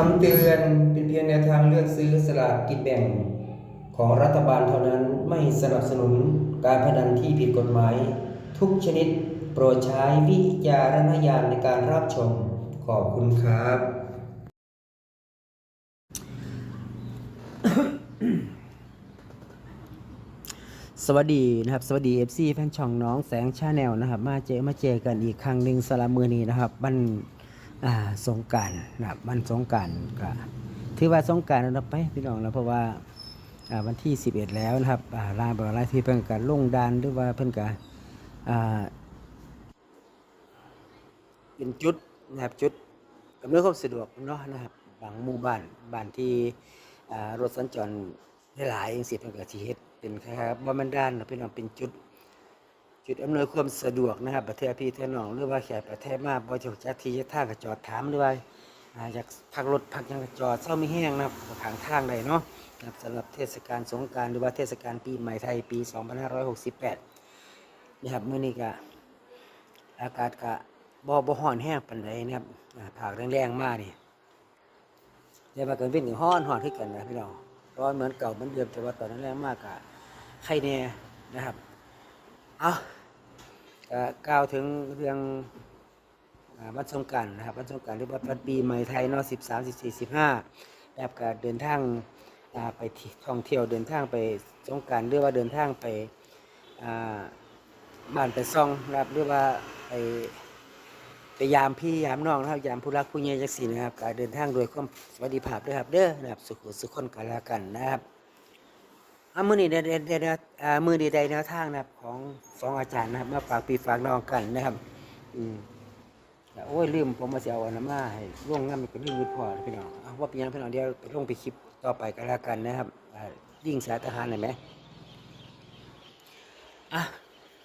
คำเตือนเป็นเพียงแนวทางเลือกซื้อสลากกินแบ่ง ของรัฐบาลเท่านั้นไม่สนับสนุนการพนันที่ผิดกฎหมาย ทุกชนิดโปรดใช้วิจารณญาณในการรับชม ขอบคุณครับ สวัสดีนะครับ สวัสดี FC แฟนช่องน้องแสงชาแนลนะครับ มาเจอมาเจอกันอีกครั้งหนึ่งสลับมือนี้นะครับบัน สงการนะครับบันสงการก็ถือว่าสงการเราไปพี่น้องแล้วเพราะว่าวันที่ 11 แล้วนะครับอ่าลาบรายที่เพิ่นก็ลงดานหรือว่าเพิ่นก็อ่าเป็นจุดนะครับจุดอำนวยความสะดวกเนาะนะครับบางหมู่บ้านบ้านที่รถสัญจรหลายๆจังซี่เพิ่นก็สิเฮ็ดเป็นคล้ายๆบ่แม่นด้านเนาะพี่น้องเป็นจุด จุดอำนวยความสะดวกนะครับประเทศพี่เทศน้องหรือว่าแขกประเทศมาบ่จะจักที่จะท่างก็จอดถามหรือว่าอยากพักรถพักยังก็จอดเศร้ามีแห้งนะครับทางทางใดเนาะนะสำหรับเทศกาลสงกานต์หรือว่าเทศกาลปีใหม่ไทยปี 2568นะครับเมื้อนี้ก็อากาศก็บ่บ่ร้อนแห้งปานใดนะครับอ่าแรงๆมากนี่แต่ว่าเกันเป็นก็ร้อนร้อนคือกันนะพี่น้องร้อนเหมือนเก่าเหมือนเดิมแต่ว่าตอนนั้นแรงมากก็ใครแน่นะครับ เอา ก็กล่าวถึงเรื่องวันสงการนะครับวันสงการหรือว่าวันปีใหม่ไทยเนาะสิบสามสิบสี่สิบห้าแบบการเดินทางไปท่องเที่ยวเดินทางไปสงการหรือว่าเดินทางไปบ้านไปซ่องนะครับหรือว่าไปไปยามพี่ยามน้องนะครับยามผู้รักผู้ใหญ่จักสินะครับการเดินทางโดยความสวัสดิภาพด้วยครับเด้อนะครับสุขสุขคนกันล้วกันนะครับ อามือนี้ได้ได้ได้อามือนี้ได้แนวทางนะครับ ของสองอาจารย์นะครับมาฝากปีฝากน้องกันนะครับ อืมโอ้ยลืมผมมาเสียเอานนั้นมาให้ร่วงน้ำมันก็ลืมวิดพอพี่น้องเอาว่าเป็นยังพี่น้องเดียวไปลงไปคลิปต่อไปกันแล้วกันนะครับยิ่งสายทหารเห็นไหมอะ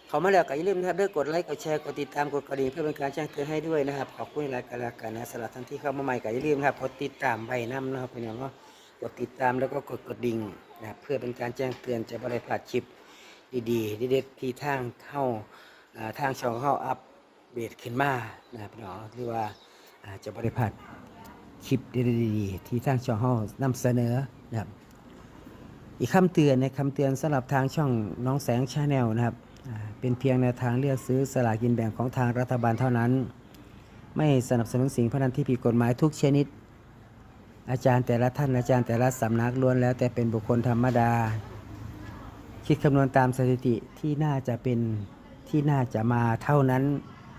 เขามาแล้วก็อย่าลืมนะครับเด้กดไลค์กดแชร์กดติดตามกดกระดิ่งเพื่อเป็นการแจ้งเตือนให้ด้วยนะครับขอบคุณหลายกันแล้วกันนะสำหรับท่านที่เข้ามาใหม่ก็อย่าลืมนะครับกดติดตามใบน้ำนะครับพี่น้องเนาะ ดติดตามแล้วก็กดกระดิ่งนะครับเพื่อเป็นการแจ้งเตือนจะบริพลาดคลิปดีๆเด็ดๆที่ทางเข้าทางช่องเข้าอัปเดตขึ้นมานะครับพี่น้องหรือว่าอ่าจะบริพลาดคลิปดีๆที่ทางช่องเข้านำเสนอนะครับอีกคำเตือนในคำเตือนสำหรับทางช่องน้องแสงชาแนลนะครับเป็นเพียงแนวทางเลือกซื้อสลากกินแบ่งของทางรัฐบาลเท่านั้น ไม่สนับสนุนสิ่งพนันที่ผิดกฎหมายทุกชนิด อาจารย์แต่ละท่านอาจารย์แต่ละสำนักล้วนแล้วแต่เป็นบุคคลธรรมดา คิดคำนวณตามสถิติที่น่าจะเป็นที่น่าจะมาเท่านั้น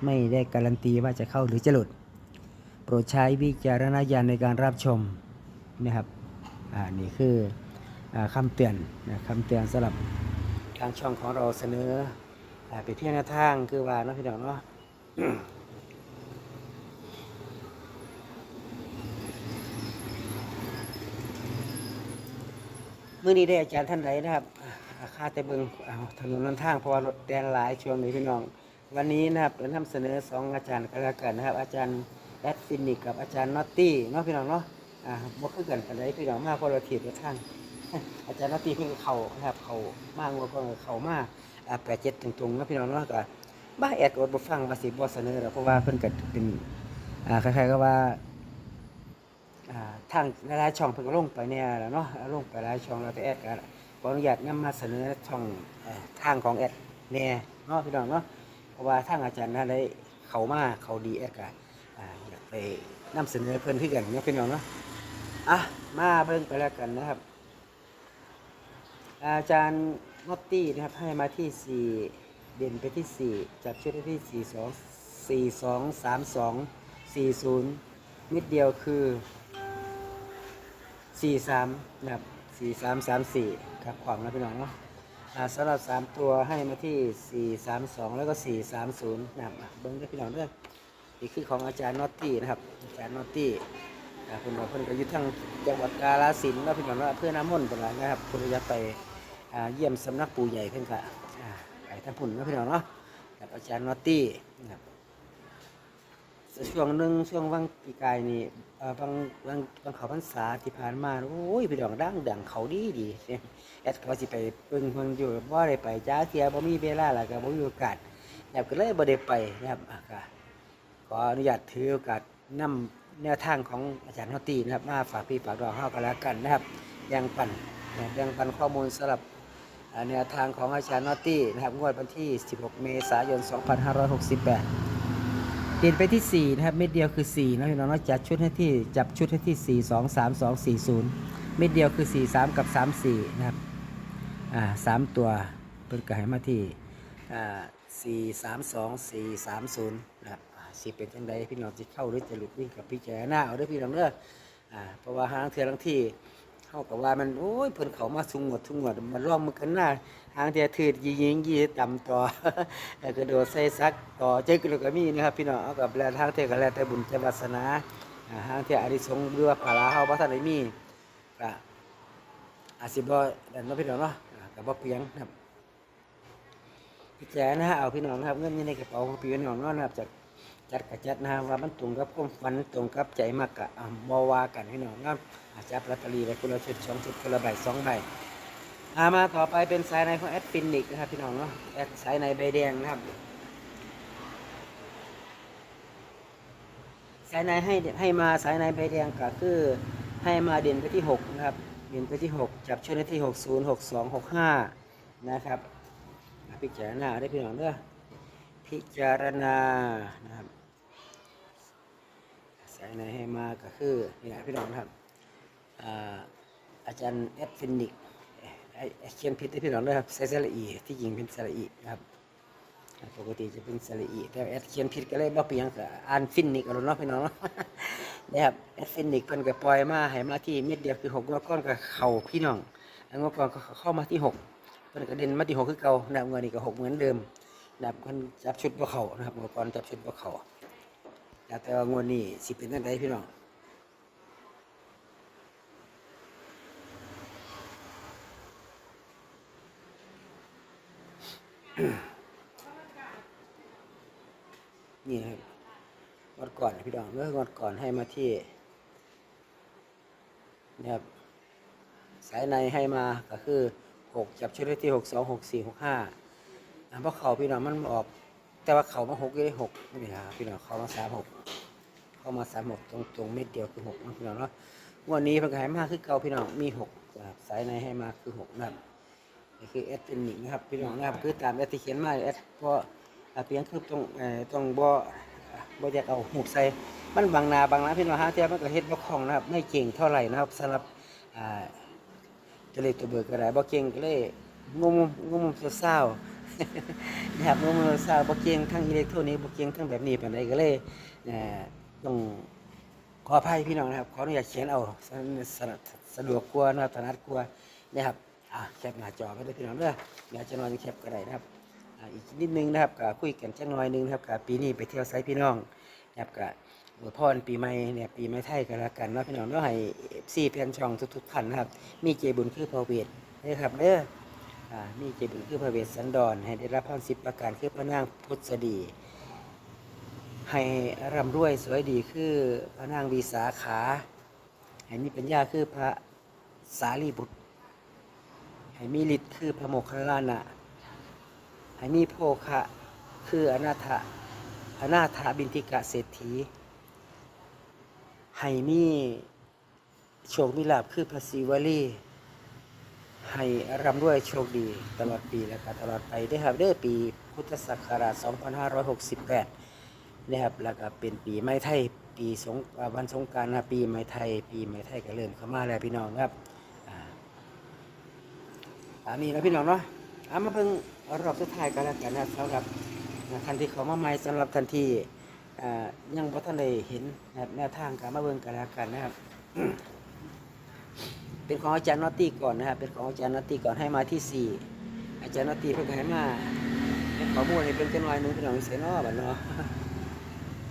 ไม่ได้การันตีว่าจะเข้าหรือจะหลุด โปรดใช้วิจารณญาณในการรับชมนะครับอ่านี่คืออคำเตือนนะคำเตือนสำหรับทางช่องของเราเสนออาไปเพียงแนวทางคือว่านาะพี่น้องเนาะ มื่อนี้ได้อาจารย์ท่านใดนะครับอ่าค่าแต่เบิงเอาถนนนนทางเพราะว่ารถแดนหลายช่วงนี้พี่น้อง วันนี้นะครับเรานำเสนอสองอาจารย์กันแล้วกันนะครับ อาจารย์แอดฟินิกกับอาจารย์นอตตี้เนาะพี่น้องเนาะอ่าบ่คือกันกันได้พี่น้องมากเพราะเราเทีบกับทางอาจารย์นอตตี้เพิ่งเข่านะครับเข่ามากกว่าเข่ามากอ่าแปดเจ็ดตรงๆนะพี่น้องเนาะก็บ้าแอดอดบ่ฟังว่าสิบ่เสนอหรอกเพราะว่าเพิ่นก็เป็นอ่าคล้ายๆกับว่า อ่าทางหลายๆช่องเพิ่นก็ลงไปเนี่ยแล้วเนาะลงไปหลายช่องแล้วแต่แอดก็ขออนุญาตนำมาเสนอช่องเอ่อทางของแอดแน่เนาะพี่น้องเนาะเพราะว่าทางอาจารย์นะได้เขามาเขาดีแอดก็อ่าอยากไปนำเสนอเพิ่นคือกันเนาะพี่น้องเนาะอะมาเบิ่งไปแล้วกันนะครับ อาจารย์นอตตี้นะครับให้มาที่สี่เด่นไปที่สี่จับชุดได้ที่สี่สองสี่สองสามสองสี่ศูนย์มิดเดียวคือ สี่สามนะครับสี่สามสามสี่ครับความนะพี่น้องเนาะอ่าสำหรับสามตัวให้มาที่สี่สามสองแล้วก็สี่สามศูนย์นะครับอะเบิ้งได้พี่น้องเรื่องนี่คือของอาจารย์นอตตี้นะครับอาจารย์นอตตี้อ่าเพิ่นบอเพิ่นก็อยู่ทางจังหวัดกาฬสินธุ์เนาพี่น้องเนาะเพื่อน้ำมนต์เป็นไรนะครับเพิ่นก็จะไปอ่าเยี่ยมสำนักปู่ใหญ่เพิ่นก็อ่าไปท่านพุ่นเนาะพี่น้องเนาะกับอาจารย์นอตตี้นะครับ ช่วงหนึ่งช่วงวังปีกายนี่เอ่อบางบางบางเขาพรรษาที่ผ่านมาโอ้ยไปดองดังดังเขาดีดีแอดพอสิไปเพิ่งเพิ่งอยู่บ่ได้ไปจ้าเทียบ่มีเวลาแล้วก็บ่มีโอกาสนะครับก็เลยบ่ได้ไปนะครับอะก็ขออนุญาตถือโอกาสนำแนวทางของอาจารย์นอตตีนะครับมาฝากพี่ฝากดองเฮากันแล้วกันนะครับยังปันนะยังปั่นข้อมูลสำหรับแนวทางของอาจารย์นอตตี้นะครับงวดวันที่ 16 เมษายน 2568 เปลี่ยนไปที่ 4 นะครับเม็ดเดียวคือ4นะพี่น้องนาะจัดชุดให้ที่จับชุดให้ที่ 4 2 3 2 4 0 เม็ดเดียวคือ 4 3 กับ 3 4 นะครับอ่าสามตัวเพิ่นก็ให้มาที่อ่าสี่สามสองสี่สามศูนย์นะครับอ่าสิเป็นจังใดพี่น้องจะเข้าหรือจะหลุดวิ่งกับพี่แจหน้าเอาด้อพี่น้องเด้ออ่าเพราะว่าหางเทือทั้งที่ เข้ากับว่ามันโอ้ยเพิ่นเขามาสุงหมดทุงหมดมันร่องมันกันหน้าหางเทือถืดยิงยิงยีต่ำต่อแล้วกระโดดใส่ซักต่อเจ๊กเลยก็มีนะครับพี่น้องเอากับแลทางเทือกันแลแต่บุญแต่วาสนาอ่างเทืออริสงหรือว่าภาระเฮาบ่ทันได้มีก็อาจสิบ่ดันเนาะพี่น้องเนาะอ่าก็บ่เพียงครับพิจารณาเอาพี่น้องนะครับเงินอยู่ในกระเป๋าของพี่น้องเนาะนะครับจาก จัดกับจัดนะครับว่ามันตรงกับความฝันตรงกับใจมากกะอะบว่ากันพี่น้องครับอาจจะปลอตเตอรี่ไปคนละชุดสองชุดคนละใบสองใบอามาต่อไปเป็นสายในของแอดฟินิกนะครับพี่น้องเนาะแอดสายในใบแดงนะครับสายในให้ให้มาสายในใบแดงก็คือให้มาเด่นไปที่หกนะครับ เด่นไปที่หกจับชุดได้ที่หกศูนย์หกสองหกห้านะครับพิจารณาได้พี่น้องเด้อ พิจารณานะครับสายในให้มาก็คือนี่แหละพี่น้องครับอาอาจารย์เอฟฟินิกไอ้เขียนผิดให้พี่น้องด้วยครับใส่สระอีที่จริงเป็นสระอีครับปกติจะเป็นสระอีแต่แอดเขียนผิดก็เลยบ่เปียงก็อ่านฟินิกเอาเนาะพี่น้องนะครับแอดฟินิกเพิ่นก็ปล่อยมาให้มาที่เม็ดเดียวคือหกงวดก้อนก็เข่าพี่น้องงวดก้อนก็เข้ามาที่หกเพิ่นก็เด่นมาที่หกคือเก่านะเงินนี่ก็หกเหมือนเดิม นะครับเพิ่นจับชุดบ่เขานะครับเมื่อก่อนจับชุดบ่เขาแล้วแต่ว่างวดนี้สิเป็นจังไดพี่น้องนี่ครับงดก่อนพี่น้องเมื่องวดก่อนให้มาที่นะครับสายในให้มาก็คือหกจับชุดที่หกสองหกสี่หกห้า เพราะเขาพี่น้องมันออก แต่ว่าเขามาหกได้หกไม่เป็นไรครับพี่น้องเขามาสามหกเขามาสามหกตรงตรงเม็ดเดียวคือหกพี่น้องเนาะวันนี้เพิ่นก็ให้มาคือเก่าพี่น้องมีหกสายในให้มาคือหกนะครับนี่คือเอสเป็นหนึ่งนะครับพี่น้องนะครับคือตามเอสที่เขียนมาเอสเพราะอ่าเพียงคือตรงเอ่อตรงบ่บ่อยากเอาหกใส่มันบางนาบางนาพี่น้องฮะเทียมันก็เฮ็ดบ่คล่องนะครับไม่เก่งเท่าไหร่นะครับสำหรับอ่าจะเลยตัวเบิกก็ได้บ่เก่งก็เลยงมงมเศร้าๆ นะครับมเศร้าบ่เก่งทั้งอิเล็กทรอนิกส์บเก่งทั้งแบบนี้ปานใดก็เลยเอ่อต้องขออภัยพี่น้องนะครับขออนุญาตเขียนเอาสะสสะดวกกว่านะถนัดกว่านะครับอะแคปหน้าจอไว้เลยพี่น้องเด้อเดี๋ยวจะนอนแคปก็ได้นะครับอ,อีกนิดนึงนะครับก็คุยกันจักหน่อยนึงนะครับก็ปีนี้ไปเที่ยวไซพี่น้องนะครับก็อวยพรปีใหม่เนี่ยปีใหม่ไทยกันล้วกันเนาะพี่น้องเนาะให้ซีเพียนช่องทุกๆท่านนะครับ มีเจบุญคือพระเวทนะครับเด้อ อ่ามีเจบุญคือพระเวทสันดร ให้ได้รับพรสิบประการคือพระนางพุทธดี ให้ร่ำรวยสวยดีคือพระนางวีสาขา ให้มีปัญญาคือพระสารีบุตร ให้มีฤทธิ์คือพระโมคคัลลานะให้มีโภคะคืออนาถะอนาถาบินติกะเศรษฐี ให้มีโชคมีลาภคือพระศิวลี ให้ร่ำรวยโชคดีตลอดปีและก็ตลอดไปได้ครับเด้อปีพุทธศักราช 2568นะครับแล้วก็เป็นปีไม้ไทยปีสงอ่าวันสงการนะปีไม้ไทย ปีไม้ไทยก็เริ่มเข้ามาแล้วพี่น้องครับอ่าอันนี้นะพี่น้องเนาะเอามาเพิ่งรอบสุดท้ายกันแล้วกันนะครับสำหรับท่านที่เขามาใหม่สำหรับท่านที่อ่ายังบ่ทันได้เห็นแนวทางการมาเบิ่งกันแล้วกันนะครับ เป็นของอาจารย์นอตตี้ก่อนนะครับเป็นของอาจารย์นอตตี้ก่อนให้มาที่สี่อาจารย์นอตตี้เพิ่งให้มาเป็นข้อมูลให้เป็นจังหน่อยนึงพี่น้องเสียนาะบัดเนาะ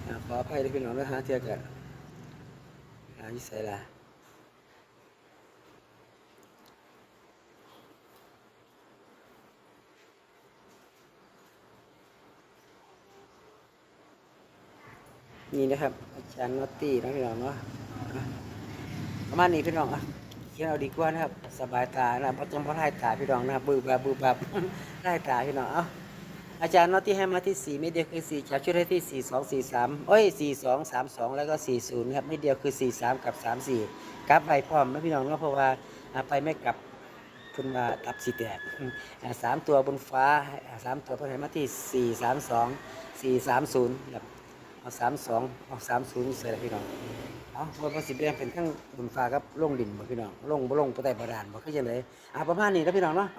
อ่าขออภัยด้วยพี่น้องนะฮะเทียกันอาวิสัยละนี่นะครับอาจารย์นอตตี้นะพี่น้องเนาะอะประมาณนี้พี่น้องอะ เขียนเอาดีกว่านะครับ สบายตานะเพราะต้องเพราะไล่ตาพี่น้องนะครับบืบแบบบืบแบบไล่ตาพี่น้องเอ้าอาจารย์นอตที่ให้มาที่สี่เม็ดเดียวคือสี่จับชุดให้ที่สี่สองสี่สามเอ้ยสี่สองสามสองแล้วก็สี่ศูนย์ครับเม็ดเดียวคือสี่สามกับสามสี่กลับไปพร้อมนะพี่น้องเนาะเพราะว่าไปไม่กลับคุณว่าตับสีแตกอ่าสามตัวบนฟ้าสามตัวเพิ่นให้มาที่สี่สามสองสี่สามศูนย์ครับเอาสามสองเอาสามศูนย์เสร็จแล้วพี่น้อง เอาบนภาษีแดงเป็นทั้งบนฟ้ากับลงดินบ่พี่น้องลงบ่ลงบ่ใต้บาดาลบ่คือจังไดอ่าประมาณนี้นะพี่น้องเนาะ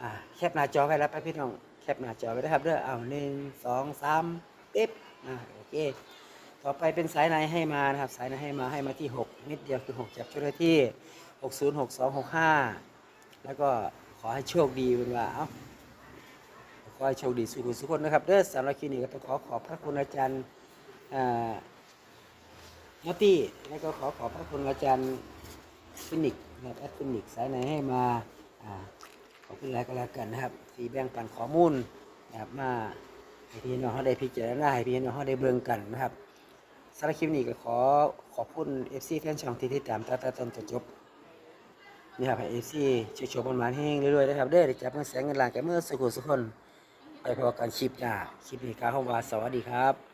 อ่าแคปหน้าจอไว้แล้วไปพี่น้องแคปหน้าจอไว้นะครับเด้อเอาหนึ่งสองสามปิ๊บอ่าโอเคต่อไปเป็นสายในให้มานะครับสายในให้มาให้มาที่หกนิดเดียวคือหกจับชุดที่หกศูนย์หกสองหกห้าแล้วก็ขอให้โชคดีเป็นว่าเอ้าขอให้โชคดีสุขสุขคนนะครับเด้อสำหรับคลิปนี้ก็ต้องขอขอบพระคุณอาจารย์อ่า นอตตี้แล้วก็ขอขอบพระคุณอาจารย์ฟินิกส์นะครับแอดฟินิกส์สายในให้มาอ่าขอบคุณหลายก็แล้วกันนะครับที่แบ่งปันข้อมูลนะครับมาให้พี่น้องเขาได้พิจารณาให้พี่น้องเขาได้เบิ่งกันนะครับสำหรับคลิปนี้ก็ขอขอบคุณ FC แฟนช่องที่ติดตามตั้งแต่ต้นจนจบนี่ครับให้ FC ช่วยชมมันมาแห้งเรื่อยๆนะครับเด้อได้จับเงินแสงเงินล้านแก่เมื่อสุขุสุขคนไปพอกันคลิปหน้าคลิปนี้กล่าวคำว่าสวัสดีครับ